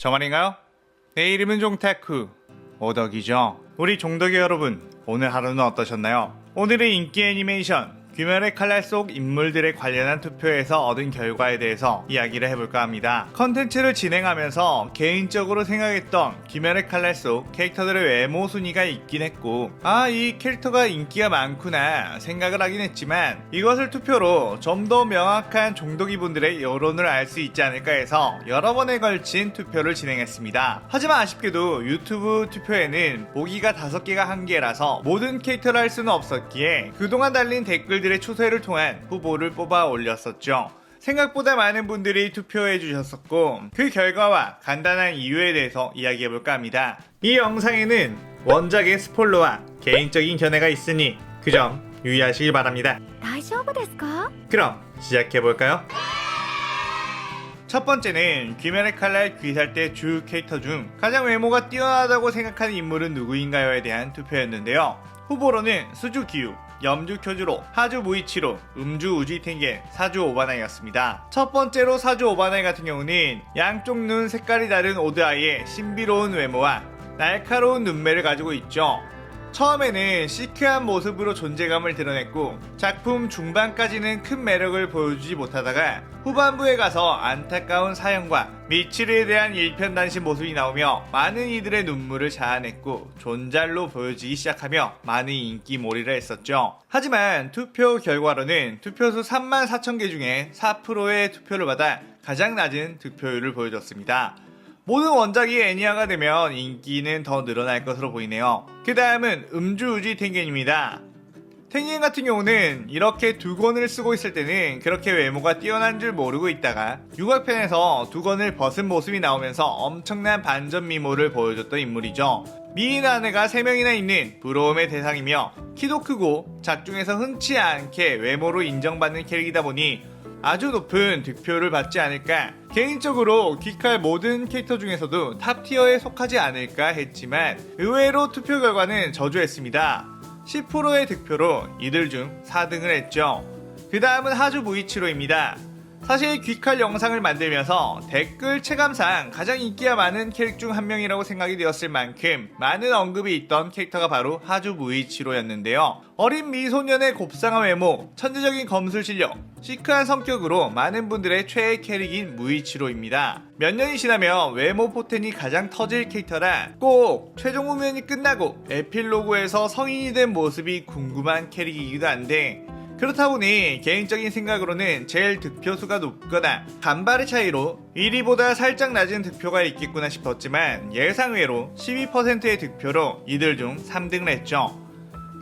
저 말인가요? 내 이름은 종타쿠 오덕이죠. 우리 종덕이 여러분 오늘 하루는 어떠셨나요? 오늘의 인기 애니메이션 귀멸의 칼날 속 인물들에 관련한 투표에서 얻은 결과에 대해서 이야기를 해볼까 합니다. 컨텐츠를 진행하면서 개인적으로 생각했던 귀멸의 칼날 속 캐릭터들의 외모 순위가 있긴 했고 아 이 캐릭터가 인기가 많구나 생각을 하긴 했지만 이것을 투표로 좀 더 명확한 종독이 분들의 여론을 알 수 있지 않을까 해서 여러 번에 걸친 투표를 진행했습니다. 하지만 아쉽게도 유튜브 투표에는 보기가 다섯 개가 한계라서 모든 캐릭터를 할 수는 없었기에 그동안 달린 댓글들 여러분들의 추세를 통한 후보를 뽑아 올렸었죠. 생각보다 많은 분들이 투표해 주셨었고 그 결과와 간단한 이유에 대해서 이야기해 볼까 합니다. 이 영상에는 원작의 스포일러와 개인적인 견해가 있으니 그 점 유의하시길 바랍니다. 그럼 시작해 볼까요? 첫 번째는 귀멸의 칼날 귀살 때 주 캐릭터 중 가장 외모가 뛰어나다고 생각하는 인물은 누구인가요에 대한 투표였는데요. 후보로는 수주 기우, 염주 쿄주로, 하주 무이치로, 음주 우지 텐겐, 사주 오바나이였습니다. 첫 번째로 사주 오바나이 같은 경우는 양쪽 눈 색깔이 다른 오드아이의 신비로운 외모와 날카로운 눈매를 가지고 있죠. 처음에는 시크한 모습으로 존재감을 드러냈고 작품 중반까지는 큰 매력을 보여주지 못하다가 후반부에 가서 안타까운 사연과 미치르에 대한 일편단심 모습이 나오며 많은 이들의 눈물을 자아냈고 존잘로 보여지기 시작하며 많은 인기 몰이를 했었죠. 하지만 투표 결과로는 투표수 3만 4천 개 중에 4%의 투표를 받아 가장 낮은 득표율을 보여줬습니다. 모든 원작이 애니화가 되면 인기는 더 늘어날 것으로 보이네요. 그 다음은 음주우지 탱겐입니다. 탱겐 같은 경우는 이렇게 두 권을 쓰고 있을 때는 그렇게 외모가 뛰어난 줄 모르고 있다가 육악편에서 두 권을 벗은 모습이 나오면서 엄청난 반전 미모를 보여줬던 인물이죠. 미인 아내가 3명이나 있는 부러움의 대상이며 키도 크고 작중에서 흔치 않게 외모로 인정받는 캐릭이다 보니 아주 높은 득표를 받지 않을까. 개인적으로 귀칼 모든 캐릭터 중에서도 탑 티어에 속하지 않을까 했지만 의외로 투표 결과는 저조했습니다. 10%의 득표로 이들 중 4등을 했죠. 그 다음은 하주 무이치로입니다. 사실 귀칼 영상을 만들면서 댓글 체감상 가장 인기가 많은 캐릭 중 한 명이라고 생각이 되었을 만큼 많은 언급이 있던 캐릭터가 바로 하주 무이치로였는데요. 어린 미소년의 곱상한 외모, 천재적인 검술 실력, 시크한 성격으로 많은 분들의 최애 캐릭인 무이치로입니다. 몇 년이 지나면 외모 포텐이 가장 터질 캐릭터라 꼭 최종 후면이 끝나고 에필로그에서 성인이 된 모습이 궁금한 캐릭이기도 한데 그렇다 보니 개인적인 생각으로는 제일 득표수가 높거나 간발의 차이로 1위보다 살짝 낮은 득표가 있겠구나 싶었지만 예상외로 12%의 득표로 이들 중 3등을 했죠.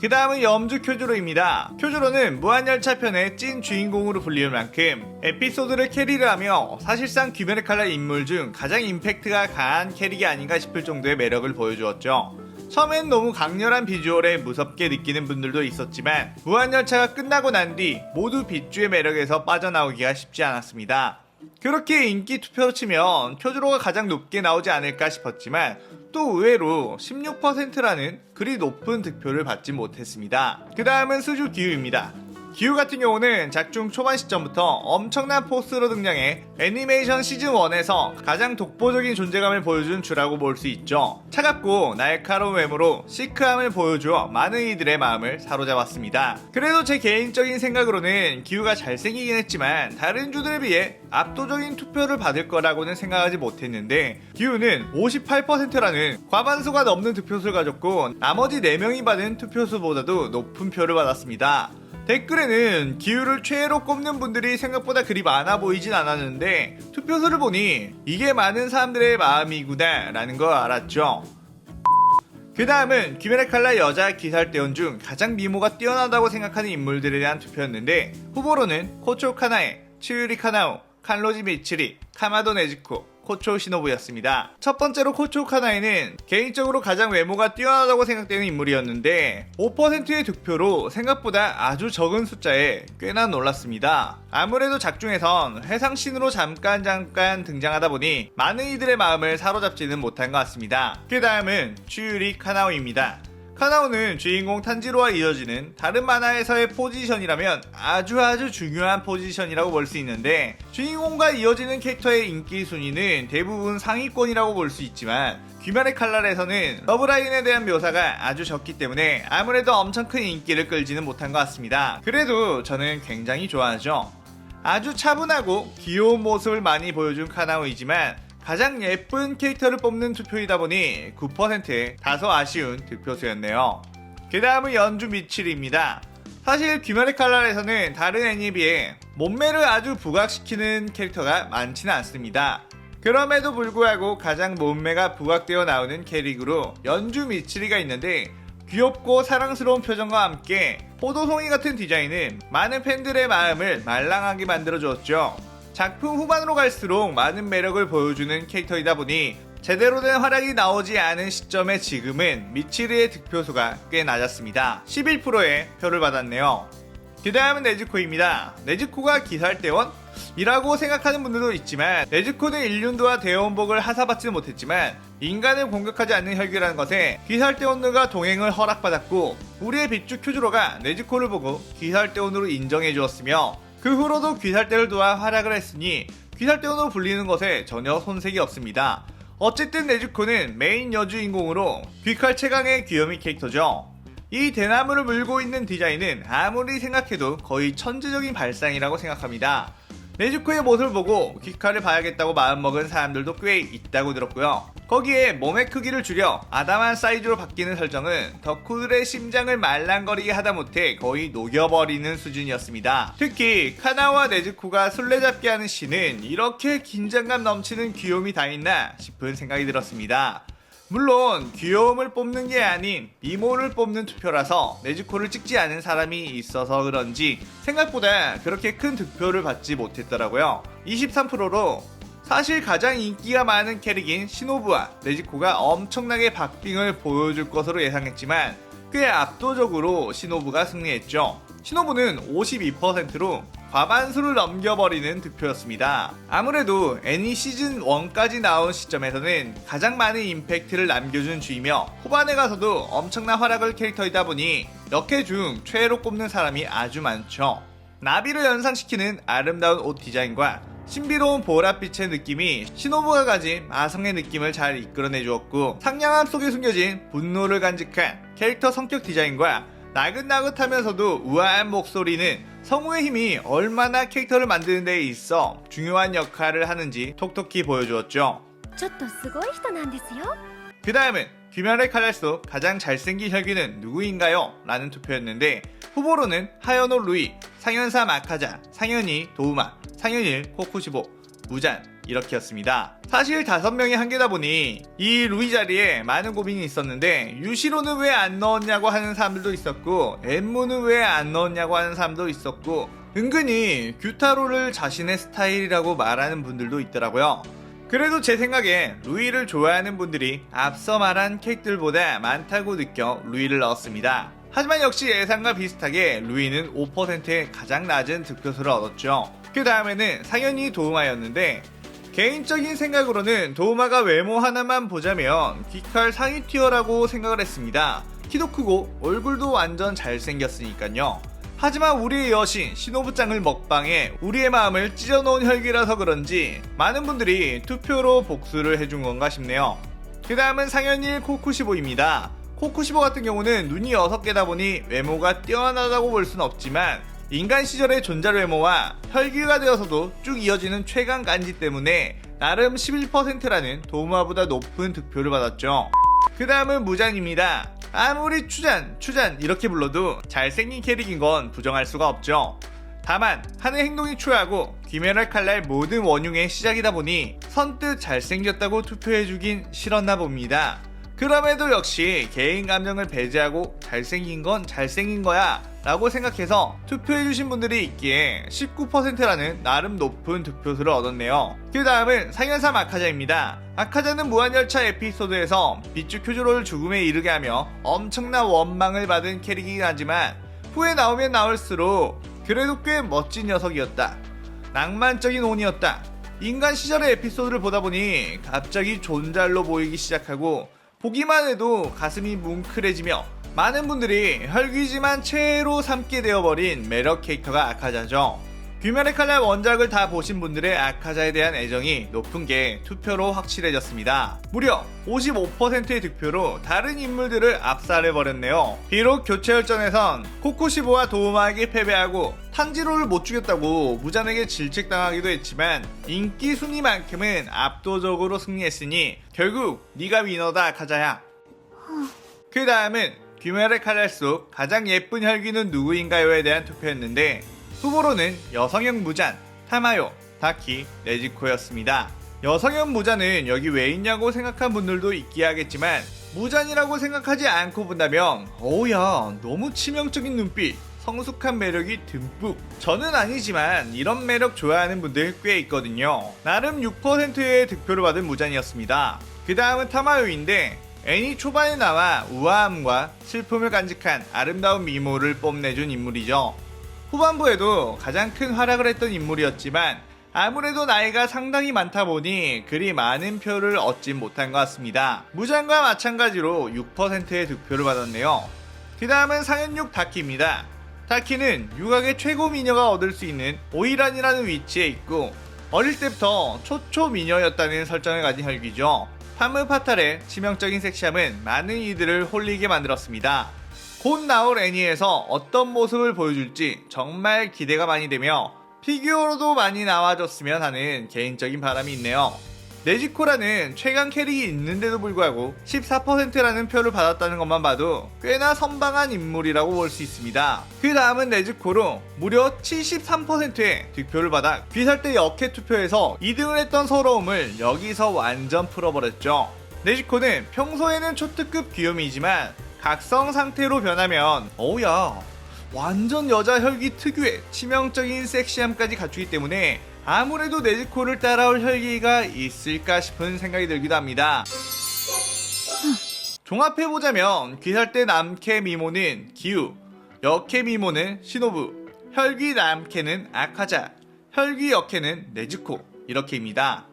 그 다음은 염주 쿄주로입니다. 쿄주로는 무한열차 편의 찐 주인공으로 불리울 만큼 에피소드를 캐리를 하며 사실상 귀멸의 칼날 인물 중 가장 임팩트가 강한 캐릭이 아닌가 싶을 정도의 매력을 보여주었죠. 처음엔 너무 강렬한 비주얼에 무섭게 느끼는 분들도 있었지만 무한열차가 끝나고 난 뒤 모두 빗주의 매력에서 빠져나오기가 쉽지 않았습니다. 그렇게 인기 투표로 치면 쿄주로가 가장 높게 나오지 않을까 싶었지만 또 의외로 16%라는 그리 높은 득표를 받지 못했습니다. 그 다음은 수주 기우입니다. 기우 같은 경우는 작중 초반 시점부터 엄청난 포스로 등장해 애니메이션 시즌1에서 가장 독보적인 존재감을 보여준 주라고 볼 수 있죠. 차갑고 날카로운 외모로 시크함을 보여주어 많은 이들의 마음을 사로잡았습니다. 그래도 제 개인적인 생각으로는 기우가 잘생기긴 했지만 다른 주들에 비해 압도적인 투표를 받을 거라고는 생각하지 못했는데 기우는 58%라는 과반수가 넘는 득표수를 가졌고 나머지 4명이 받은 투표수보다도 높은 표를 받았습니다. 댓글에는 기후를 최애로 꼽는 분들이 생각보다 그리 많아 보이진 않았는데 투표수를 보니 이게 많은 사람들의 마음이구나 라는 걸 알았죠. 그 다음은 칼날 여자 기살대원 중 가장 미모가 뛰어나다고 생각하는 인물들에 대한 투표였는데 후보로는 코초 카나에, 치유리 카나오, 칸로지 미치리, 카마도 네즈코, 코초 시노부였습니다. 첫 번째로 코초 카나이는 개인적으로 가장 외모가 뛰어나다고 생각되는 인물이었는데 5%의 득표로 생각보다 아주 적은 숫자에 꽤나 놀랐습니다. 아무래도 작중에선 해상신으로 잠깐 잠깐 등장하다 보니 많은 이들의 마음을 사로잡지는 못한 것 같습니다. 그 다음은 추유리 카나오입니다. 카나오는 주인공 탄지로와 이어지는 다른 만화에서의 포지션이라면 아주 아주 중요한 포지션이라고 볼 수 있는데 주인공과 이어지는 캐릭터의 인기 순위는 대부분 상위권이라고 볼 수 있지만 귀멸의 칼날에서는 러브라인에 대한 묘사가 아주 적기 때문에 아무래도 엄청 큰 인기를 끌지는 못한 것 같습니다. 그래도 저는 굉장히 좋아하죠. 아주 차분하고 귀여운 모습을 많이 보여준 카나오이지만 가장 예쁜 캐릭터를 뽑는 투표이다 보니 9%에 다소 아쉬운 득표수였네요. 그 다음은 연주 미칠입니다. 사실 귀멸의 칼날에서는 다른 애니에 비해 몸매를 아주 부각시키는 캐릭터가 많지는 않습니다. 그럼에도 불구하고 가장 몸매가 부각되어 나오는 캐릭으로 연주 미치리가 있는데 귀엽고 사랑스러운 표정과 함께 포도송이 같은 디자인은 많은 팬들의 마음을 말랑하게 만들어 주었죠. 작품 후반으로 갈수록 많은 매력을 보여주는 캐릭터이다 보니 제대로 된 활약이 나오지 않은 시점에 지금은 미치르의 득표수가 꽤 낮았습니다. 11%의 표를 받았네요. 그 다음은 네즈코입니다. 네즈코가 기살대원? 이라고 생각하는 분들도 있지만 네즈코는 일륜도와 대원복을 하사받지는 못했지만 인간을 공격하지 않는 혈기라는 것에 기살대원들과 동행을 허락받았고 우리의 빗주 큐즈로가 네즈코를 보고 기살대원으로 인정해 주었으며 그 후로도 귀살대를 도와 활약을 했으니 귀살대원으로 불리는 것에 전혀 손색이 없습니다. 어쨌든 네즈코는 메인 여주인공으로 귀칼 최강의 귀요미 캐릭터죠. 이 대나무를 물고 있는 디자인은 아무리 생각해도 거의 천재적인 발상이라고 생각합니다. 네즈코의 모습을 보고 귀칼을 봐야겠다고 마음먹은 사람들도 꽤 있다고 들었고요. 거기에 몸의 크기를 줄여 아담한 사이즈로 바뀌는 설정은 덕후들의 심장을 말랑거리게 하다 못해 거의 녹여버리는 수준이었습니다. 특히 카나와 네즈코가 술래잡기 하는 씬은 이렇게 긴장감 넘치는 귀요미 다 있나 싶은 생각이 들었습니다. 물론 귀여움을 뽑는 게 아닌 미모를 뽑는 투표라서 네즈코를 찍지 않은 사람이 있어서 그런지 생각보다 그렇게 큰 득표를 받지 못했더라고요. 23%로 사실 가장 인기가 많은 캐릭인 시노부와 네즈코가 엄청나게 박빙을 보여줄 것으로 예상했지만 꽤 압도적으로 시노부가 승리했죠. 시노부는 52%로 과반수를 넘겨버리는 득표였습니다. 아무래도 애니 시즌 1까지 나온 시점에서는 가장 많은 임팩트를 남겨준 주이며 후반에 가서도 엄청난 활약을 캐릭터이다 보니 역해 중 최애로 꼽는 사람이 아주 많죠. 나비를 연상시키는 아름다운 옷 디자인과 신비로운 보랏빛의 느낌이 시노부가 가진 마성의 느낌을 잘 이끌어내 주었고 상냥함 속에 숨겨진 분노를 간직한 캐릭터 성격 디자인과 나긋나긋하면서도 우아한 목소리는 성우의 힘이 얼마나 캐릭터를 만드는 데 있어 중요한 역할을 하는지 톡톡히 보여주었죠. 그 다음은 귀멸의 칼날수 가장 잘생긴 혁이는 누구인가요? 라는 투표였는데 후보로는 하연호 루이, 상현사 마카자, 상현이 도우마, 상현일 코쿠시보, 무잔, 이렇게였습니다. 사실 다섯 명이 한 개다 보니 이 루이 자리에 많은 고민이 있었는데 유시로는 왜 안 넣었냐고 하는 사람들도 있었고 엠무는 왜 안 넣었냐고 하는 사람도 있었고 은근히 규타로를 자신의 스타일이라고 말하는 분들도 있더라고요. 그래도 제 생각에 루이를 좋아하는 분들이 앞서 말한 캐릭들보다 많다고 느껴 루이를 넣었습니다. 하지만 역시 예상과 비슷하게 루이는 5%의 가장 낮은 득표수를 얻었죠. 그 다음에는 상현이 도우마였는데 개인적인 생각으로는 도우마가 외모 하나만 보자면 귀칼 상위 티어라고 생각을 했습니다. 키도 크고 얼굴도 완전 잘생겼으니까요. 하지만 우리의 여신 신호부장을 먹방해 우리의 마음을 찢어놓은 혈기라서 그런지 많은 분들이 투표로 복수를 해준 건가 싶네요. 그 다음은 상현일 코쿠시보입니다. 코쿠시보 같은 경우는 눈이 6개다 보니 외모가 뛰어나다고 볼 순 없지만 인간 시절의 존잘 외모와 혈기가 되어서도 쭉 이어지는 최강 간지 때문에 나름 11%라는 도마보다 높은 득표를 받았죠. 그 다음은 무잔입니다. 아무리 추잔, 추잔 이렇게 불러도 잘생긴 캐릭인 건 부정할 수가 없죠. 다만 하는 행동이 추하고 귀멸할 칼날 모든 원흉의 시작이다 보니 선뜻 잘생겼다고 투표해주긴 싫었나 봅니다. 그럼에도 역시 개인 감정을 배제하고 잘생긴 건 잘생긴 거야 라고 생각해서 투표해주신 분들이 있기에 19%라는 나름 높은 득표수를 얻었네요. 그 다음은 상현삼 아카자입니다. 아카자는 무한열차 에피소드에서 비추 큐조로를 죽음에 이르게 하며 엄청난 원망을 받은 캐릭이긴 하지만 후에 나오면 나올수록 그래도 꽤 멋진 녀석이었다. 낭만적인 온이었다. 인간 시절의 에피소드를 보다 보니 갑자기 존잘로 보이기 시작하고 보기만 해도 가슴이 뭉클해지며 많은 분들이 혈귀지만 최애로 삼게 되어버린 매력 캐릭터가 아카자죠. 귀멸의 칼날 원작을 다 보신 분들의 아카자에 대한 애정이 높은 게 투표로 확실해졌습니다. 무려 55%의 득표로 다른 인물들을 압살해버렸네요. 비록 교체 혈전에선 코코시보와 도우마에게 패배하고 탄지로를 못 죽였다고 무잔에게 질책당하기도 했지만 인기 순위만큼은 압도적으로 승리했으니 결국 네가 위너다 아카자야. 그 다음은 귀멸의 칼날 속 가장 예쁜 혈귀는 누구인가요에 대한 투표였는데 후보로는 여성형 무잔, 타마요, 다키, 네지코였습니다. 여성형 무잔은 여기 왜 있냐고 생각한 분들도 있기 하겠지만 무잔이라고 생각하지 않고 본다면 어우야 너무 치명적인 눈빛 성숙한 매력이 듬뿍. 저는 아니지만 이런 매력 좋아하는 분들 꽤 있거든요. 나름 6%의 득표를 받은 무잔이었습니다. 그 다음은 타마요인데 애니 초반에 나와 우아함과 슬픔을 간직한 아름다운 미모를 뽐내준 인물이죠 후반부에도 가장 큰 활약을 했던 인물이었지만 아무래도 나이가 상당히 많다 보니 그리 많은 표를 얻진 못한 것 같습니다. 무장과 마찬가지로 6%의 득표를 받았네요. 그 다음은 상현육 다키입니다. 다키는 육악의 최고 미녀가 얻을 수 있는 오이란이라는 위치에 있고 어릴 때부터 초초 미녀였다는 설정을 가진 혈귀죠. 파무 파탈의 치명적인 섹시함은 많은 이들을 홀리게 만들었습니다. 곧 나올 애니에서 어떤 모습을 보여줄지 정말 기대가 많이 되며 피규어로도 많이 나와줬으면 하는 개인적인 바람이 있네요. 네지코라는 최강 캐릭이 있는데도 불구하고 14%라는 표를 받았다는 것만 봐도 꽤나 선방한 인물이라고 볼 수 있습니다. 그 다음은 네즈코로 무려 73%의 득표를 받아 귀살대 역해 투표에서 2등을 했던 서러움을 여기서 완전 풀어버렸죠. 네지코는 평소에는 초특급 귀요미이지만 각성 상태로 변하면 어우야 완전 여자 혈기 특유의 치명적인 섹시함까지 갖추기 때문에 아무래도 네즈코를 따라올 혈기가 있을까 싶은 생각이 들기도 합니다. 종합해보자면 귀살대 남캐 미모는 기우, 역캐 미모는 시노부, 혈귀 남캐는 아카자, 혈귀 역캐는 네즈코 이렇게입니다.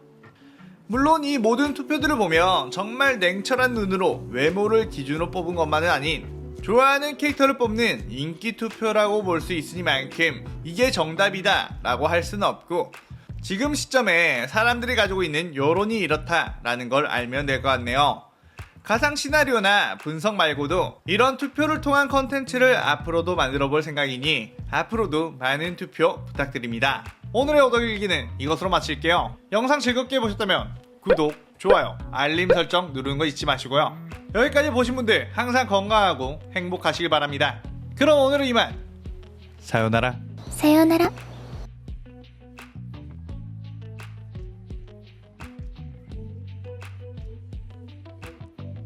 물론 이 모든 투표들을 보면 정말 냉철한 눈으로 외모를 기준으로 뽑은 것만은 아닌 좋아하는 캐릭터를 뽑는 인기 투표라고 볼 수 있으니만큼 이게 정답이다 라고 할 수는 없고 지금 시점에 사람들이 가지고 있는 여론이 이렇다라는 걸 알면 될 것 같네요. 가상 시나리오나 분석 말고도 이런 투표를 통한 컨텐츠를 앞으로도 만들어 볼 생각이니 앞으로도 많은 투표 부탁드립니다. 오늘의 오덕일기는 이것으로 마칠게요. 영상 즐겁게 보셨다면 구독, 좋아요, 알림 설정 누르는 거 잊지 마시고요. 여기까지 보신 분들 항상 건강하고 행복하시길 바랍니다. 그럼 오늘은 이만 사요나라 사요나라